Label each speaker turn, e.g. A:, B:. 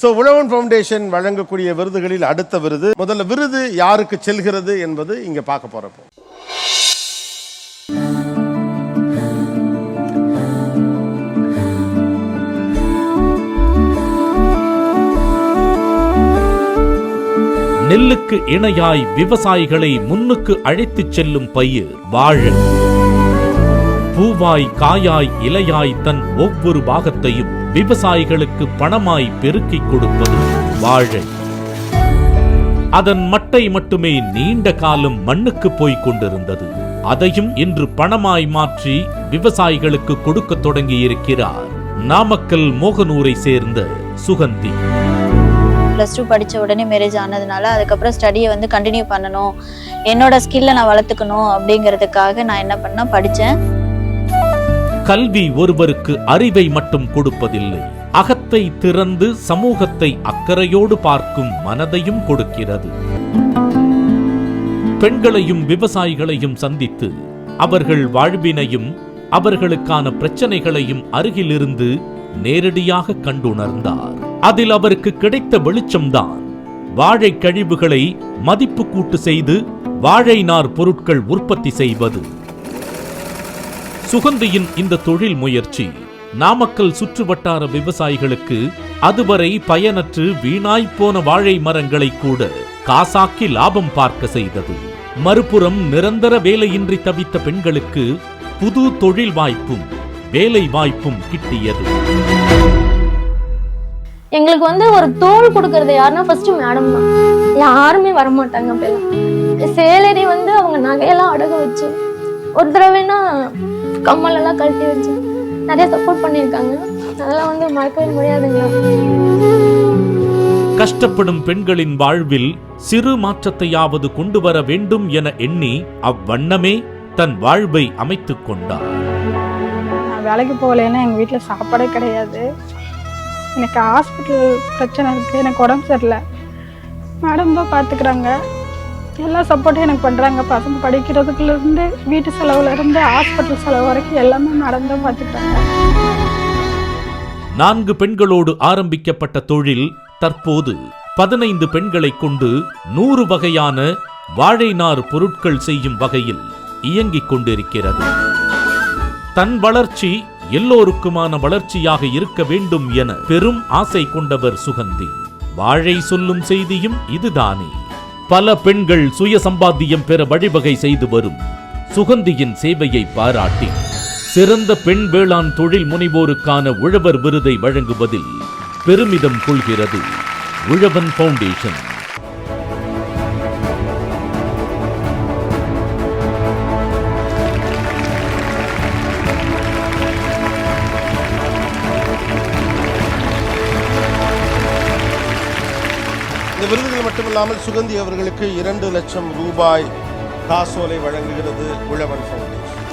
A: So உழவன் foundation வழங்கக்கூடிய விருதுகளில் அடுத்த விருது முதல்ல விருது யாருக்கு செல்கிறது என்பது இங்க பார்க்க போகிறப்போ
B: நெல்லுக்கு இணையாய் விவசாயிகளை முன்னுக்கு அழைத்துச் செல்லும் பயிர் வாழ. பூவாய் காயாய் இலையாய் தன் ஒவ்வொரு பாகத்தையும் விவசாயிகளுக்கு பணமாய் பெருக்கிக் கொடுப்பது வாழை. அதன் மட்டை மட்டுமே நீண்ட காலம் மண்ணுக்கு போய்க் கொண்டிருந்தது. அதையும் இன்று பணமாய் மாற்றி விவசாயிகளுக்கு கொடுக்க தொடங்கி இருக்கிறார் நாமக்கல் மோகனூரை சேர்ந்த சுகந்தி.
C: ப்ளஸ் டூ படித்த உடனே மேரேஜ் ஆனதுனால அதுக்கப்புறம் ஸ்டடியை வந்து கண்டினியூ பண்ணணும். என்னோட ஸ்கில்லை நான் வளர்த்துக்கணும் அப்படிங்கிறதுக்காக நான் என்ன பண்ணேன் படித்தேன்
B: கல்வி ஒருவருக்கு அறிவை மட்டும் கொடுப்பதில்லை. அகத்தை திறந்து சமூகத்தை அக்கறையோடு பார்க்கும் மனதையும் கொடுக்கிறது. பெண்களையும் விவசாயிகளையும் சந்தித்து அவர்கள் வாழ்வினையும் அவர்களுக்கான பிரச்சனைகளையும் அருகிலிருந்து நேரடியாக கண்டுணர்ந்தார். அதில் அவருக்கு கிடைத்த வெளிச்சம்தான். வாழை கழிவுகளை மதிப்பு கூட்டு செய்து வாழை நார் பொருட்கள் உற்பத்தி செய்வது. சுகந்தியின் இந்த தொழில் முயற்சி நாமக்கல் சுற்றுவட்டார விவசாயிகளுக்கு அதுவரை பயனற்று வீணாய்ப்போன வாழை மரங்களை கூட காசாக்கி லாபம் பார்க்க செய்தது. மறுபுறம் நிரந்தர வேலையின்றி தவித்த பெண்களுக்கு புது தொழில் வாய்ப்பும் வேலை வாய்ப்பும் கிட்டியது.
D: எங்களுக்கு வந்து ஒரு தோல் கொடுக்கறது யாருன்னா ஃபர்ஸ்ட் மேடம் தான். யாருமே வரமாட்டாங்க அப்படிலாம் சேலரி வந்து அவங்க நகையெல்லாம் அடகு வச்சு ஒரு தடவைனா கம்மல் எல்லாம் கழட்டி வச்சு நிறைய சப்போர்ட் பண்ணியிருக்காங்க. அதெல்லாம் வந்து மறக்கவே முடியாதுங்களா
B: கஷ்டப்படும் பெண்களின் வாழ்வில் சிறு மாற்றத்தையாவது கொண்டு வர வேண்டும் என எண்ணி அவ்வண்ணமே தன் வாழ்வை அமைத்துக் கொண்டார்.
E: நான் வேலைக்கு போகலைன்னா எங்கள் வீட்டில் சாப்பாடே கிடையாது. எனக்கு ஹாஸ்பிட்டல் பிரச்சனை இருக்குது எனக்கு உடம்பு சரியில்லை. மேடம் தான் பார்த்துக்குறாங்க எல்லா சப்போர்ட்டும் எனக்கு பண்ணுறாங்க பசங்க படிக்கிறதுக்குலேருந்து வீட்டு செலவுலேருந்து ஹாஸ்பிட்டல் செலவு வரைக்கும் எல்லாமே மேடம் பார்த்துக்கிறாங்க.
B: நான்கு பெண்களோடு ஆரம்பிக்கப்பட்ட தொழில் தற்போது பதினைந்து பெண்களை கொண்டு நூறு வகையான வாழைநார் பொருட்கள் செய்யும் வகையில் இயங்கிக் கொண்டிருக்கிறது. தன் வளர்ச்சி எல்லோருக்குமான வளர்ச்சியாக இருக்க வேண்டும் என பெரும் ஆசை கொண்டவர் சுகந்தி. வாழை சொல்லும் செய்தியும் இதுதானே. பல பெண்கள் சுய சம்பாத்தியம் பெற வழிவகை செய்து வரும் சுகந்தியின் சேவையை பாராட்டி சிறந்த பெண் வேளாண் தொழில் முனைவோருக்கான உழவர் விருதை வழங்குவதில் பெருமிதம் கொள்கிறது உழவன் ஃபவுண்டேஷன்.
A: இந்த விருதுகள் மட்டுமில்லாமல் சுகந்தி அவர்களுக்கு இரண்டு லட்சம் ரூபாய் காசோலை வழங்குகிறது உழவன் ஃபவுண்டேஷன்.